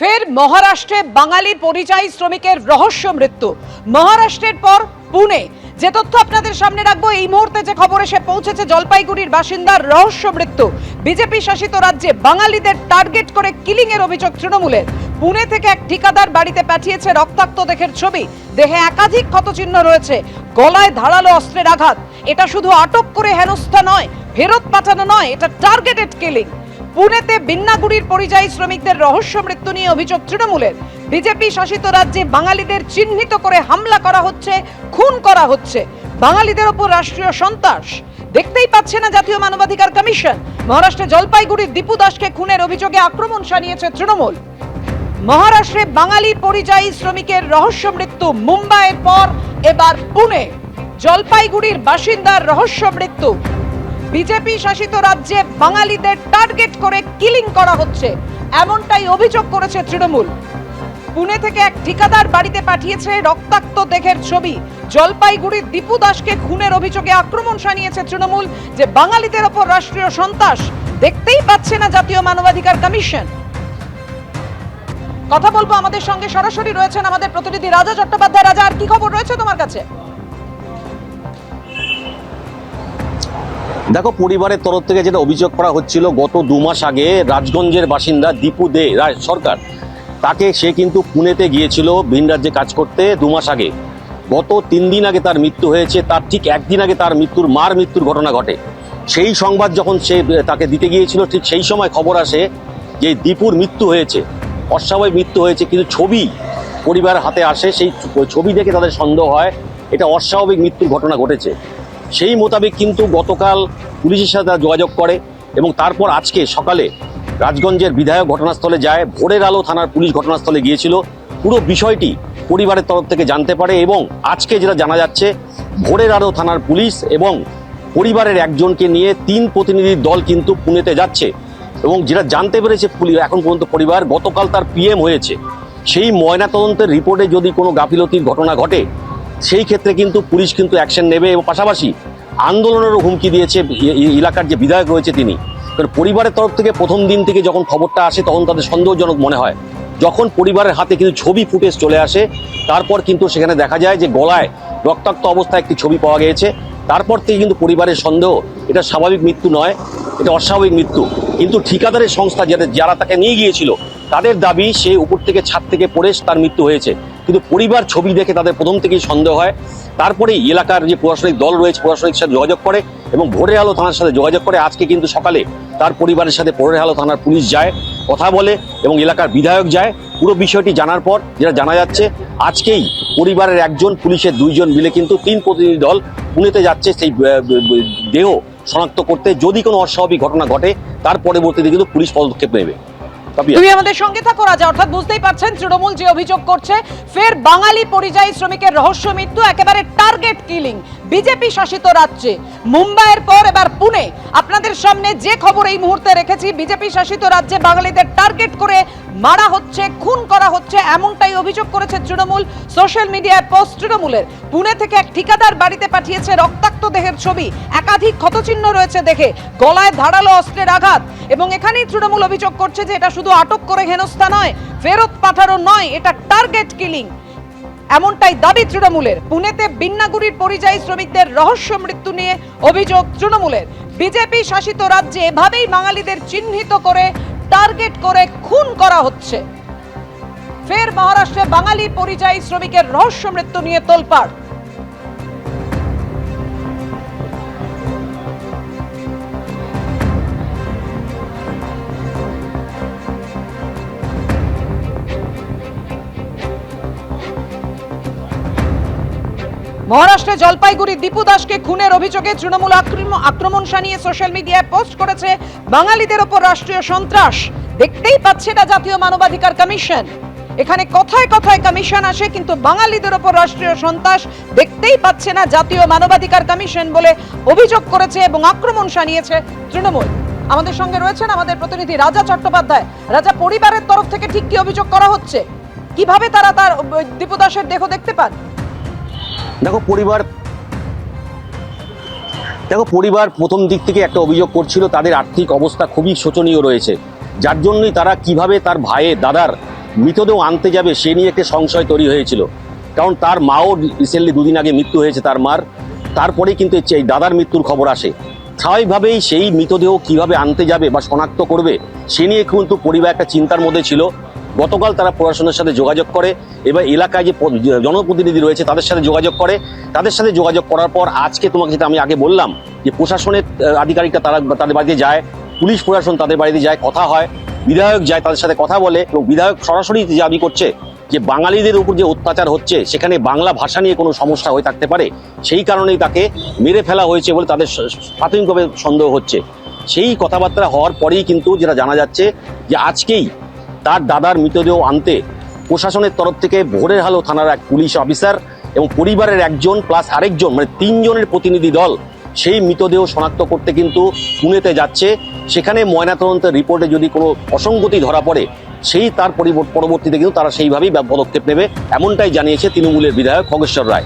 ফের মহারাষ্ট্রে বাঙালির পরিযায়ী শ্রমিকের রহস্য মৃত্যু। মহারাষ্ট্রের পর পুনে। যে তথ্য আপনাদের সামনে রাখব, এই মুহূর্তে যে খবর এসে পৌঁছেছে, জলপাইগুড়ির বাসিন্দার রহস্য মৃত্যু। বিজেপি শাসিত রাজ্যে বাঙালিদের টার্গেট করে কিলিং এর অভিযোগ তৃণমূলের। পুনে থেকে এক ঠিকাদার বাড়িতে পাঠিয়েছে রক্তাক্ত দেহের ছবি। দেহে একাধিক ক্ষতচিহ্ন রয়েছে। গলায় ধারালো অস্ত্রের আঘাত। এটা শুধু আটক করে হেনস্থা নয়, ফেরত পাঠানো নয়, এটা টার্গেটেড কিলিং পুনেতে বিন্নাগুড়ির পরিযায়ী শ্রমিকদের রহস্য মৃত্যু নিয়ে অভিযোগ তৃণমূলের। বিজেপি শাসিত রাজ্যে বাঙালিদের চিহ্নিত করে হামলা করা হচ্ছে, খুন করা হচ্ছে। বাঙালিদের ওপর রাষ্ট্রীয় সন্ত্রাস। দেখতেই পাচ্ছে না জাতীয় মানবাধিকার কমিশন। মহারাষ্ট্রে জলপাইগুড়ির দীপু দাসকে খুনের অভিযোগে আক্রমণ সানিয়েছে তৃণমূল। মহারাষ্ট্রে বাঙালি পরিযায়ী শ্রমিকের রহস্য মৃত্যু মুম্বাইয়ের পর, এবার পুনে। জলপাইগুড়ির বাসিন্দার রহস্য মৃত্যু। বিজেপি শাসিত রাজ্যে বাঙালিদের টার্গেট করে কিলিং করা হচ্ছে। এমনটাই অভিযোগ করেছে তৃণমূল। পুনে থেকে এক ঠিকাদার বাড়িতে পাঠিয়েছে রক্তাক্ত দেহের ছবি। জলপাইগুড়ির দীপু দাসকে খুনের অভিযোগে আক্রমণ সানিয়েছে তৃণমূল যে বাঙালিদের ওপর রাষ্ট্রীয় সন্ত্রাস। দেখতেই পাচ্ছে না জাতীয় মানবাধিকার কমিশন। কথা বলব আমাদের সঙ্গে। সরাসরি রয়েছেন আমাদের প্রতিনিধি রাজা চট্টোপাধ্যায়। রাজা, আর কি খবর রয়েছে তোমার কাছে? দেখো, পরিবারের তরফ থেকে যেটা অভিযোগ করা হচ্ছিল, গত দু মাস আগে রাজগঞ্জের বাসিন্দা দীপু দে, রায়, সরকার, তাকে সে কিন্তু পুনেতে গিয়েছিল ভিন রাজ্যে কাজ করতে দু মাস আগে। গত তিন দিন আগে তার মৃত্যু হয়েছে, তার ঠিক একদিন আগে তার মৃত্যুর, মার মৃত্যুর ঘটনা ঘটে। সেই সংবাদ যখন সে তাকে দিতে গিয়েছিল, ঠিক সেই সময় খবর আসে যে দীপুর মৃত্যু হয়েছে। অস্বাভাবিক মৃত্যু হয়েছে, কিন্তু ছবি পরিবার হাতে আসে, সেই ছবি দেখে তাদের সন্দেহ হয়, এটা অস্বাভাবিক মৃত্যুর ঘটনা ঘটেছে। সেই মোতাবেক কিন্তু গতকাল পুলিশের সাথে যোগাযোগ করে এবং তারপর আজকে সকালে রাজগঞ্জের বিধায়ক ঘটনাস্থলে যায়, ভোরের আলো থানার পুলিশ ঘটনাস্থলে গিয়েছিল। পুরো বিষয়টি পরিবারের তরফ থেকে জানতে পারে এবং আজকে যেটা জানা যাচ্ছে, ভোরের আলো থানার পুলিশ এবং পরিবারের একজনকে নিয়ে তিন প্রতিনিধির দল কিন্তু পুনেতে যাচ্ছে এবং যেটা জানতে পেরেছে পুলিশ, এখন পর্যন্ত পরিবার, গতকাল তার পিএম হয়েছে। সেই ময়নাতদন্তের রিপোর্টে যদি কোনো গাফিলতির ঘটনা ঘটে সেই ক্ষেত্রে কিন্তু পুলিশ কিন্তু অ্যাকশন নেবে এবং পাশাপাশি আন্দোলনেরও হুমকি দিয়েছে এলাকার যে বিধায়ক রয়েছে তিনি। কারণ পরিবারের তরফ থেকে প্রথম দিন থেকে যখন খবরটা আসে তখন তাদের সন্দেহজনক মনে হয়। যখন পরিবারের হাতে কিন্তু ছবি ফুটেজ চলে আসে, তারপর কিন্তু সেখানে দেখা যায় যে গলায় রক্তাক্ত অবস্থায় একটি ছবি পাওয়া গিয়েছে। তারপর থেকে কিন্তু পরিবারের সন্দেহ, এটা স্বাভাবিক মৃত্যু নয়, এটা অস্বাভাবিক মৃত্যু। কিন্তু ঠিকাদারের সংস্থা যাদের, যারা তাকে নিয়ে গিয়েছিল, তাদের দাবি সে উপর থেকে ছাদ থেকে পড়ে তার মৃত্যু হয়েছে। কিন্তু পরিবার ছবি দেখে তাদের প্রথম থেকেই সন্দেহ হয়। তারপরে এলাকার যে প্রশাসনিক দল রয়েছে, প্রশাসনিক সাথে যোগাযোগ করে এবং ভোরের আলো থানার সাথে যোগাযোগ করে আজকে কিন্তু সকালে তার পরিবারের সাথে ভোরের আলো থানার পুলিশ যায়, কথা বলে এবং এলাকার বিধায়ক যায়। পুরো বিষয়টি জানার পর যেটা জানা যাচ্ছে, আজকেই পরিবারের একজন, পুলিশের দুইজন মিলে কিন্তু তিন প্রতিনিধি দল পুনেতে যাচ্ছে সেই দেহ শনাক্ত করতে। যদি কোনো অস্বাভাবিক ঘটনা ঘটে, তার পরবর্তীতে কিন্তু পুলিশ পদক্ষেপ নেবে। তুমি আমাদের সঙ্গে থাকো, রাজা। অর্থাৎ বুঝতেই পারছেন, তৃণমূল যে অভিযোগ করছে, ফের বাঙালি পরিযায়ী শ্রমিকের রহস্য মৃত্যু, একেবারে টার্গেট কিলিং বিজেপি শাসিত রাজ্যে, মুম্বাইয়ের পর এবার পুনে। আপনাদের সামনে যে খবর এই মুহূর্তে রেখেছি, বিজেপি শাসিত রাজ্যে বাঙালিদের টার্গেট করে মারা হচ্ছে, খুন করা হচ্ছে, এমনটাই অভিযোগ করেছে তৃণমূল সোশ্যাল মিডিয়ায় পোস্ট। তৃণমূলের পুনে থেকে এক ঠিকাদার বাড়িতে পাঠিয়েছে রক্তাক্ত দেহের ছবি। একাধিক ক্ষতচিহ্ন রয়েছে দেখে গলায় ধারালো অস্ত্রের আঘাত। এবং এখানেই তৃণমূল অভিযোগ করছে যে এটা শুধু আটক করে হেনস্থা নয়, ফেরত পাঠানো নয়, এটা টার্গেট কিলিং। এমনটাই দাবি তৃণমূলের। পুনেতে বিন্নাগুড়ির পরিযায়ী শ্রমিকদের রহস্য মৃত্যু নিয়ে অভিযোগ তৃণমূলের। বিজেপি শাসিত রাজ্যে এভাবেই বাঙালিদের চিহ্নিত করে টার্গেট করে খুন করা হচ্ছে। ফের মহারাষ্ট্রে বাঙালি পরিযায়ী শ্রমিকের রহস্য মৃত্যু নিয়ে তোলপাড়। মহারাষ্ট্রে জলপাইগুড়ি দীপু দাসকে খুনের অভিযোগে তৃণমূল আক্রম- আক্রমণ সানিয়ে সোশ্যাল মিডিয়ায় পোস্ট করেছে বাঙালিদের ওপর রাষ্ট্রীয় সন্ত্রাস। দেখতেই পাচ্ছে না জাতীয় মানবাধিকার কমিশন। এখানে কথায় কথায় কমিশন আসে, কিন্তু বাঙালিদের ওপর রাষ্ট্রীয় সন্ত্রাস দেখতেই পাচ্ছে না জাতীয় মানবাধিকার কমিশন বলে অভিযোগ করেছে এবং আক্রমণ সানিয়েছে তৃণমূল। আমাদের সঙ্গে রয়েছেন আমাদের প্রতিনিধি রাজা চট্টোপাধ্যায়। রাজা, পরিবারের তরফ থেকে ঠিক কি অভিযোগ করা হচ্ছে? কীভাবে তারা তার দীপু দাসের দেহ দেখতে পান? দেখো পরিবার দেখো পরিবার প্রথম দিক থেকে একটা অভিযোগ করছিল, তাদের আর্থিক অবস্থা খুবই শোচনীয় রয়েছে। যার জন্যই তারা কীভাবে তার ভাইয়ের দাদার মৃতদেহ আনতে যাবে, সে নিয়ে একটি সংশয় তৈরি হয়েছিল। কারণ তার মাও রিসেন্টলি দুদিন আগে মৃত্যু হয়েছে তার মার। তারপরেই কিন্তু এই দাদার মৃত্যুর খবর আসে। স্বাভাবিকভাবেই সেই মৃতদেহ কীভাবে আনতে যাবে বা শনাক্ত করবে, সে নিয়ে কিন্তু পরিবার একটা চিন্তার মধ্যে ছিল। গতকাল তারা প্রশাসনের সাথে যোগাযোগ করে, এবার এলাকায় যে জনপ্রতিনিধি রয়েছে তাদের সাথে যোগাযোগ করে। তাদের সাথে যোগাযোগ করার পর আজকে তোমাকে যেটা আমি আগে বললাম, যে প্রশাসনের আধিকারিকরা তারা, তাদের বাড়িতে যায়, পুলিশ প্রশাসন তাদের বাড়িতে যায়, কথা হয়, বিধায়ক যায় তাদের সাথে কথা বলে এবং বিধায়ক সরাসরি যে দাবি করছে যে বাঙালিদের উপর যে অত্যাচার হচ্ছে, সেখানে বাংলা ভাষা নিয়ে কোনো সমস্যা হয়ে থাকতে পারে, সেই কারণেই তাকে মেরে ফেলা হয়েছে বলে তাদের প্রাথমিকভাবে সন্দেহ হচ্ছে। সেই কথাবার্তা হওয়ার পরেই কিন্তু যেটা জানা যাচ্ছে যে আজকেই তার দাদার মৃতদেহ আনতে প্রশাসনের তরফ থেকে ভোরের হালো থানার এক পুলিশ অফিসার এবং পরিবারের একজন প্লাস আরেকজন মানে তিনজনের প্রতিনিধি দল সেই মৃতদেহ শনাক্ত করতে কিন্তু পুনেতে যাচ্ছে। সেখানে ময়নাতদন্তের রিপোর্টে যদি কোনো অসঙ্গতি ধরা পড়ে, সেই তার পরিবর- পরবর্তীতে কিন্তু তারা সেইভাবেই পদক্ষেপ নেবে, এমনটাই জানিয়েছে তৃণমূলের বিধায়ক খগেশ্বর রায়।